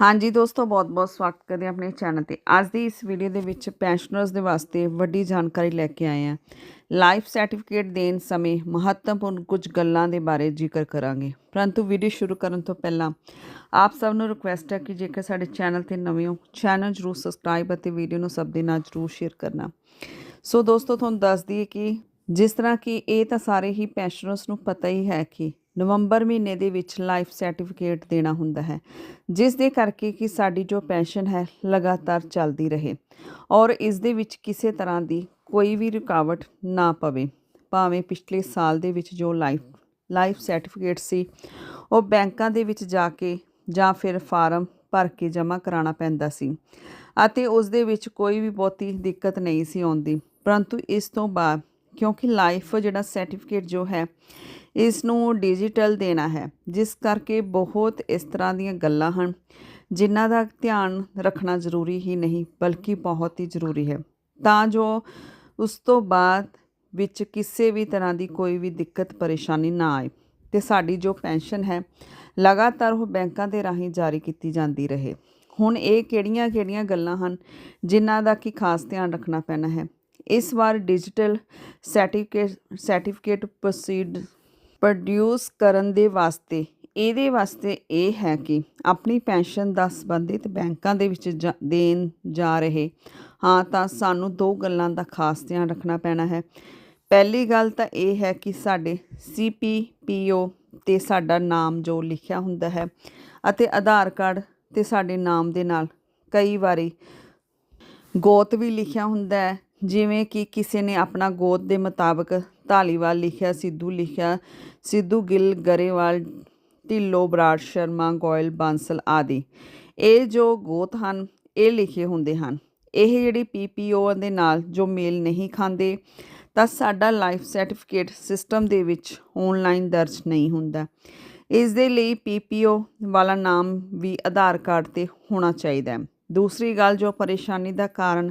ਹਾਂਜੀ ਦੋਸਤੋ, ਬਹੁਤ-ਬਹੁਤ ਸਵਾਗਤ ਕਰਦੇ ਹਾਂ ਆਪਣੇ ਚੈਨਲ ਤੇ। ਅੱਜ ਦੀ ਇਸ ਵੀਡੀਓ ਦੇ ਵਿੱਚ ਪੈਨਸ਼ਨਰਸ ਦੇ ਵਾਸਤੇ ਵੱਡੀ ਜਾਣਕਾਰੀ ਲੈ ਕੇ ਆਏ ਹਾਂ। ਲਾਈਫ ਸਰਟੀਫਿਕੇਟ ਦੇਣ ਸਮੇਂ ਮਹੱਤਵਪੂਰਨ ਕੁਝ ਗੱਲਾਂ ਦੇ ਬਾਰੇ ਜ਼ਿਕਰ ਕਰਾਂਗੇ। ਪਰੰਤੂ ਵੀਡੀਓ ਸ਼ੁਰੂ ਕਰਨ ਤੋਂ ਪਹਿਲਾਂ ਆਪ ਸਭ ਨੂੰ ਰਿਕੁਐਸਟ ਹੈ ਕਿ ਜੇਕਰ ਸਾਡੇ ਚੈਨਲ ਤੇ ਨਵੇਂ ਹੋ ਚੈਨਲ ਜਰੂਰ ਸਬਸਕ੍ਰਾਈਬ ਅਤੇ ਵੀਡੀਓ ਨੂੰ ਸਭ ਦੇ ਨਾਲ ਜਰੂਰ ਸ਼ੇਅਰ ਕਰਨਾ। ਸੋ ਦੋਸਤੋ, ਤੁਹਾਨੂੰ ਦੱਸ ਦਈਏ ਕਿ ਜਿਸ ਤਰ੍ਹਾਂ ਕਿ ਇਹ ਤਾਂ ਸਾਰੇ ਹੀ ਪੈਨਸ਼ਨਰਸ ਨੂੰ ਪਤਾ ਹੀ ਹੈ ਕਿ ਨਵੰਬਰ ਮਹੀਨੇ ਦੇ ਵਿੱਚ ਲਾਈਫ ਸਰਟੀਫਿਕੇਟ ਦੇਣਾ ਹੁੰਦਾ ਹੈ, ਜਿਸ ਦੇ ਕਰਕੇ ਕਿ ਸਾਡੀ ਜੋ ਪੈਨਸ਼ਨ ਹੈ ਲਗਾਤਾਰ ਚੱਲਦੀ ਰਹੇ ਔਰ ਇਸ ਦੇ ਵਿੱਚ ਕਿਸੇ ਤਰ੍ਹਾਂ ਦੀ ਕੋਈ ਵੀ ਰੁਕਾਵਟ ਨਾ ਪਵੇ। ਭਾਵੇਂ ਪਿਛਲੇ ਸਾਲ ਦੇ ਵਿੱਚ ਜੋ ਲਾਈਫ ਲਾਈਫ ਸਰਟੀਫਿਕੇਟ ਸੀ, ਉਹ ਬੈਂਕਾਂ ਦੇ ਵਿੱਚ ਜਾ ਕੇ ਜਾਂ ਫਿਰ ਫਾਰਮ ਭਰ ਕੇ ਜਮ੍ਹਾਂ ਕਰਾਉਣਾ ਪੈਂਦਾ ਸੀ ਅਤੇ ਉਸ ਦੇ ਵਿੱਚ ਕੋਈ ਵੀ ਬਹੁਤੀ ਦਿੱਕਤ ਨਹੀਂ ਸੀ ਆਉਂਦੀ। ਪਰੰਤੂ ਇਸ ਤੋਂ ਬਾਅਦ, ਕਿਉਂਕਿ ਲਾਈਫ ਜਿਹੜਾ ਸਰਟੀਫਿਕੇਟ ਜੋ ਹੈ ਇਸ ਨੂੰ ਡਿਜੀਟਲ ਦੇਣਾ ਹੈ, ਜਿਸ ਕਰਕੇ ਬਹੁਤ ਇਸ ਤਰ੍ਹਾਂ ਦੀਆਂ ਗੱਲਾਂ ਹਨ, ਜਿਨ੍ਹਾਂ ਦਾ ਧਿਆਨ ਰੱਖਣਾ ਜ਼ਰੂਰੀ ਹੀ ਨਹੀਂ, ਬਲਕਿ ਬਹੁਤ ਹੀ ਜ਼ਰੂਰੀ ਹੈ। ਤਾਂ ਜੋ ਉਸ ਤੋਂ ਬਾਅਦ ਵਿੱਚ ਕਿਸੇ ਵੀ ਤਰ੍ਹਾਂ ਦੀ ਕੋਈ ਵੀ ਦਿੱਕਤ, ਪਰੇਸ਼ਾਨੀ ਨਾ ਆਏ, ਤੇ ਸਾਡੀ ਜੋ ਪੈਨਸ਼ਨ ਹੈ, ਲਗਾਤਾਰ ਉਹ ਬੈਂਕਾਂ ਦੇ ਰਾਹੀਂ ਜਾਰੀ ਕੀਤੀ ਜਾਂਦੀ ਰਹੇ। ਹੁਣ ਇਹ ਕਿਹੜੀਆਂ-ਕਿਹੜੀਆਂ ਗੱਲਾਂ ਹਨ, ਜਿਨ੍ਹਾਂ ਦਾ ਕੀ ਖਾਸ ਧਿਆਨ ਰੱਖਣਾ ਪੈਣਾ ਹੈ? ਇਸ ਵਾਰ digital certificate certificate proceed produce ਕਰਨ ਦੇ ਵਾਸਤੇ, ਇਹਦੇ ਵਾਸਤੇ ਇਹ ਹੈ ਕਿ ਆਪਣੀ ਪੈਨਸ਼ਨ ਦਾ ਸੰਬੰਧਿਤ ਬੈਂਕਾਂ ਦੇ ਵਿੱਚ ਜਾ- ਦੇਣ ਜਾ ਰਹੇ। ਹਾਂ, ਤਾਂ ਸਾਨੂੰ ਦੋ ਗੱਲਾਂ ਦਾ ਖਾਸ ਧਿਆਨ ਰੱਖਣਾ ਪੈਣਾ ਹੈ। ਪਹਿਲੀ ਗੱਲ ਤਾਂ ਇਹ ਹੈ ਕਿ ਸਾਡੇ ਸੀਪੀਪੀਓ ਤੇ ਸਾਡਾ ਨਾਮ ਜੋ ਲਿਖਿਆ ਹੁੰਦਾ ਹੈ ਅਤੇ ਆਧਾਰ ਕਾਰਡ ਤੇ ਸਾਡੇ ਨਾਮ ਦੇ ਨਾਲ ਕਈ ਵਾਰੀ ਗੋਤ ਵੀ ਲਿਖਿਆ ਹੁੰਦਾ ਹੈ। ਜਿਵੇਂ ਕਿ ਕਿਸੇ ਨੇ ਆਪਣਾ ਗੋਤ ਦੇ ਮੁਤਾਬਕ ਧਾਲੀਵਾਲ ਲਿਖਿਆ, ਸਿੱਧੂ ਲਿਖਿਆ, ਸਿੱਧੂ, ਗਿੱਲ, ਗਰੇਵਾਲ, ਢਿੱਲੋਂ, ਬਰਾੜ ਸ਼ਰਮਾ, ਗੋਇਲ, ਬਾਂਸਲ ਆਦਿ। ਇਹ ਜੋ ਗੋਤ ਹਨ, ਇਹ ਲਿਖੇ ਹੁੰਦੇ ਹਨ। ਇਹ ਜਿਹੜੀ ਪੀਪੀਓ ਦੇ ਨਾਲ ਜੋ ਮੇਲ ਨਹੀਂ ਖਾਂਦੇ, ਤਾਂ ਸਾਡਾ ਲਾਈਫ ਸਰਟੀਫਿਕੇਟ ਸਿਸਟਮ ਦੇ ਵਿੱਚ ਆਨਲਾਈਨ ਦਰਜ ਨਹੀਂ ਹੁੰਦਾ। ਇਸ ਦੇ ਲਈ ਪੀਪੀਓ ਵਾਲਾ ਨਾਮ ਵੀ ਆਧਾਰ ਕਾਰਡ ਤੇ ਹੋਣਾ ਚਾਹੀਦਾ ਹੈ। ਦੂਸਰੀ ਗੱਲ ਜੋ ਪਰੇਸ਼ਾਨੀ ਦਾ ਕਾਰਨ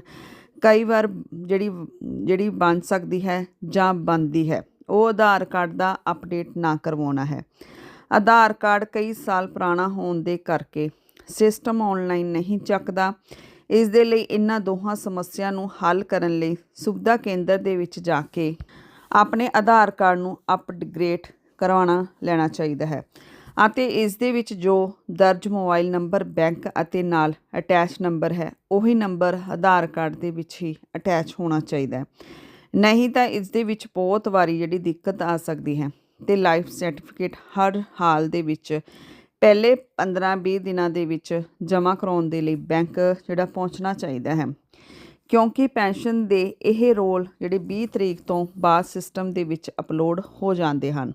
ਕਈ ਵਾਰ ਜਿਹੜੀ ਜਿਹੜੀ ਬਣ ਸਕਦੀ ਹੈ ਜਾਂ ਬਣਦੀ ਹੈ, ਉਹ ਆਧਾਰ ਕਾਰਡ ਦਾ ਅਪਡੇਟ ਨਾ ਕਰਵਾਉਣਾ ਹੈ। ਆਧਾਰ ਕਾਰਡ ਕਈ ਸਾਲ ਪੁਰਾਣਾ ਹੋਣ ਦੇ ਕਰਕੇ ਸਿਸਟਮ ਆਨਲਾਈਨ ਨਹੀਂ ਚੱਕਦਾ। ਇਸ ਦੇ ਲਈ ਇਹਨਾਂ ਦੋਹਾਂ ਸਮੱਸਿਆ ਨੂੰ ਹੱਲ ਕਰਨ ਲਈ ਸੁਵਿਧਾ ਕੇਂਦਰ ਦੇ ਵਿੱਚ ਜਾ ਕੇ ਆਪਣੇ ਆਧਾਰ ਕਾਰਡ ਨੂੰ ਅਪਗ੍ਰੇਡ ਕਰਵਾਉਣਾ ਲੈਣਾ ਚਾਹੀਦਾ ਹੈ। ਅਤੇ ਇਸ ਦੇ ਵਿੱਚ ਜੋ ਦਰਜ ਮੋਬਾਈਲ ਨੰਬਰ, ਬੈਂਕ ਅਤੇ ਨਾਲ ਅਟੈਚ ਨੰਬਰ ਹੈ, ਉਹੀ ਨੰਬਰ ਆਧਾਰ ਕਾਰਡ ਦੇ ਵਿੱਚ ਹੀ ਅਟੈਚ ਹੋਣਾ ਚਾਹੀਦਾ ਹੈ। ਨਹੀਂ ਤਾਂ ਇਸ ਦੇ ਵਿੱਚ ਬਹੁਤ ਵਾਰੀ ਜਿਹੜੀ ਦਿੱਕਤ ਆ ਸਕਦੀ ਹੈ ਤੇ ਲਾਈਫ ਸਰਟੀਫਿਕੇਟ ਹਰ ਹਾਲ ਦੇ ਵਿੱਚ ਪਹਿਲੇ 15-20 ਦਿਨਾਂ ਦੇ ਵਿੱਚ ਜਮ੍ਹਾਂ ਕਰਾਉਣ ਦੇ ਲਈ ਬੈਂਕ ਜਿਹੜਾ ਪਹੁੰਚਣਾ ਚਾਹੀਦਾ ਹੈ। ਕਿਉਂਕਿ ਪੈਨਸ਼ਨ ਦੇ ਇਹ ਰੋਲ ਜਿਹੜੇ 20 ਤਰੀਕ ਤੋਂ ਬਾਅਦ ਸਿਸਟਮ ਦੇ ਵਿੱਚ ਅਪਲੋਡ ਹੋ ਜਾਂਦੇ ਹਨ।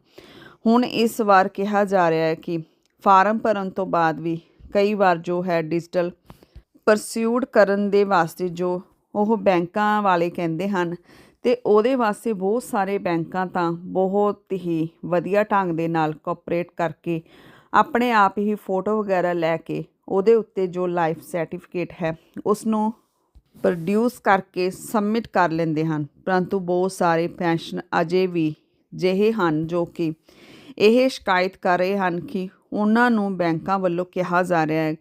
ਹੁਣ ਇਸ ਵਾਰ ਕਿਹਾ ਜਾ ਰਿਹਾ ਹੈ ਕਿ ਫਾਰਮ ਭਰਨ ਤੋਂ ਬਾਅਦ ਵੀ ਕਈ ਵਾਰ ਜੋ ਹੈ ਡਿਜੀਟਲ ਪਰਸਿਊਡ ਕਰਨ ਦੇ ਵਾਸਤੇ ਜੋ ਉਹ ਬੈਂਕਾਂ ਵਾਲੇ ਕਹਿੰਦੇ ਹਨ ਤੇ ਉਹਦੇ ਵਾਸਤੇ ਬਹੁਤ ਸਾਰੇ ਬੈਂਕਾਂ ਤਾਂ ਬਹੁਤ ਹੀ ਵਧੀਆ ਢੰਗ ਦੇ ਨਾਲ ਕੋਆਪਰੇਟ ਕਰਕੇ ਆਪਣੇ ਆਪ ਹੀ ਫੋਟੋ ਵਗੈਰਾ ਲੈ ਕੇ ਉਹਦੇ ਉੱਤੇ ਜੋ ਲਾਈਫ ਸਰਟੀਫਿਕੇਟ ਹੈ ਉਸ ਨੂੰ ਪ੍ਰੋਡਿਊਸ ਕਰਕੇ ਸਬਮਿਟ ਕਰ ਲੈਂਦੇ ਹਨ। ਪਰੰਤੂ ਬਹੁਤ ਸਾਰੇ ਪੈਨਸ਼ਨ ਅਜੇ ਵੀ ਜਿਹੇ ਹਨ ਜੋ ਕਿ ਇਹ ਸ਼ਿਕਾਇਤ ਕਰ ਰਹੇ ਹਨ ਕਿ ਉਹਨਾਂ ਨੂੰ ਬੈਂਕਾਂ ਵੱਲੋਂ ਕਿਹਾ ਜਾ ਰਿਹਾ ਹੈ,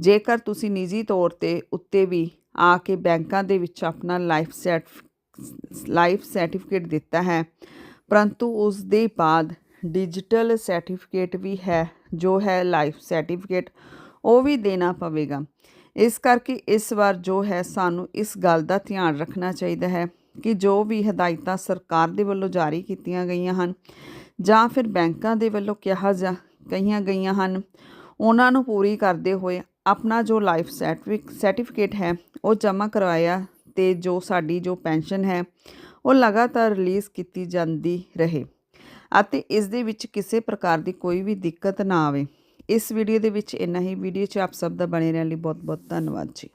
ਜੇਕਰ ਤੁਸੀਂ ਨਿੱਜੀ ਤੌਰ ਤੇ ਉੱਤੇ ਵੀ ਆ ਕੇ ਬੈਂਕਾਂ ਦੇ ਵਿੱਚ ਆਪਣਾ ਲਾਈਫ ਸਰਟ ਲਾਈਫ ਸਰਟੀਫਿਕੇਟ ਦਿੱਤਾ ਹੈ, ਪਰੰਤੂ ਉਸ ਦੇ ਬਾਅਦ ਡਿਜੀਟਲ ਸਰਟੀਫਿਕੇਟ ਵੀ ਹੈ, ਜੋ ਹੈ ਲਾਈਫ ਸਰਟੀਫਿਕੇਟ, ਉਹ ਵੀ ਦੇਣਾ ਪਵੇਗਾ। ਇਸ ਕਰਕੇ ਇਸ ਵਾਰ ਜੋ ਹੈ, ਸਾਨੂੰ ਇਸ ਗੱਲ ਦਾ ਧਿਆਨ ਰੱਖਣਾ ਚਾਹੀਦਾ ਹੈ ਕਿ ਜੋ ਵੀ ਹਦਾਇਤਾਂ ਸਰਕਾਰ ਦੇ ਵੱਲੋਂ ਜਾਰੀ ਕੀਤੀਆਂ ਗਈਆਂ ਹਨ ਜਾਂ ਫਿਰ ਬੈਂਕਾਂ ਦੇ ਵੱਲੋਂ ਕਿਹਾ ਜਾ ਕਹੀਆਂ ਗਈਆਂ ਹਨ। ਉਹਨਾਂ ਨੂੰ ਪੂਰੀ ਕਰਦੇ ਹੋਏ ਆਪਣਾ ਜੋ ਲਾਈਫ ਸਰਟੀਫਿਕੇਟ ਹੈ, ਉਹ ਜਮ੍ਹਾਂ ਕਰਵਾਇਆ ਤੇ ਜੋ ਸਾਡੀ ਜੋ ਪੈਨਸ਼ਨ ਹੈ, ਉਹ ਲਗਾਤਾਰ ਰਿਲੀਜ਼ ਕੀਤੀ ਜਾਂਦੀ ਰਹੇ ਅਤੇ ਇਸ ਦੇ ਵਿੱਚ ਕਿਸੇ ਪ੍ਰਕਾਰ ਦੀ ਕੋਈ ਵੀ ਦਿੱਕਤ ਨਾ ਆਵੇ। ਇਸ ਵੀਡੀਓ ਦੇ ਵਿੱਚ ਇੰਨਾ ਹੀ। ਵੀਡੀਓ 'ਚ ਆਪ ਸਭ ਦਾ ਬਣੇ ਰਹਿਣ ਲਈ ਬਹੁਤ ਬਹੁਤ ਧੰਨਵਾਦ ਜੀ।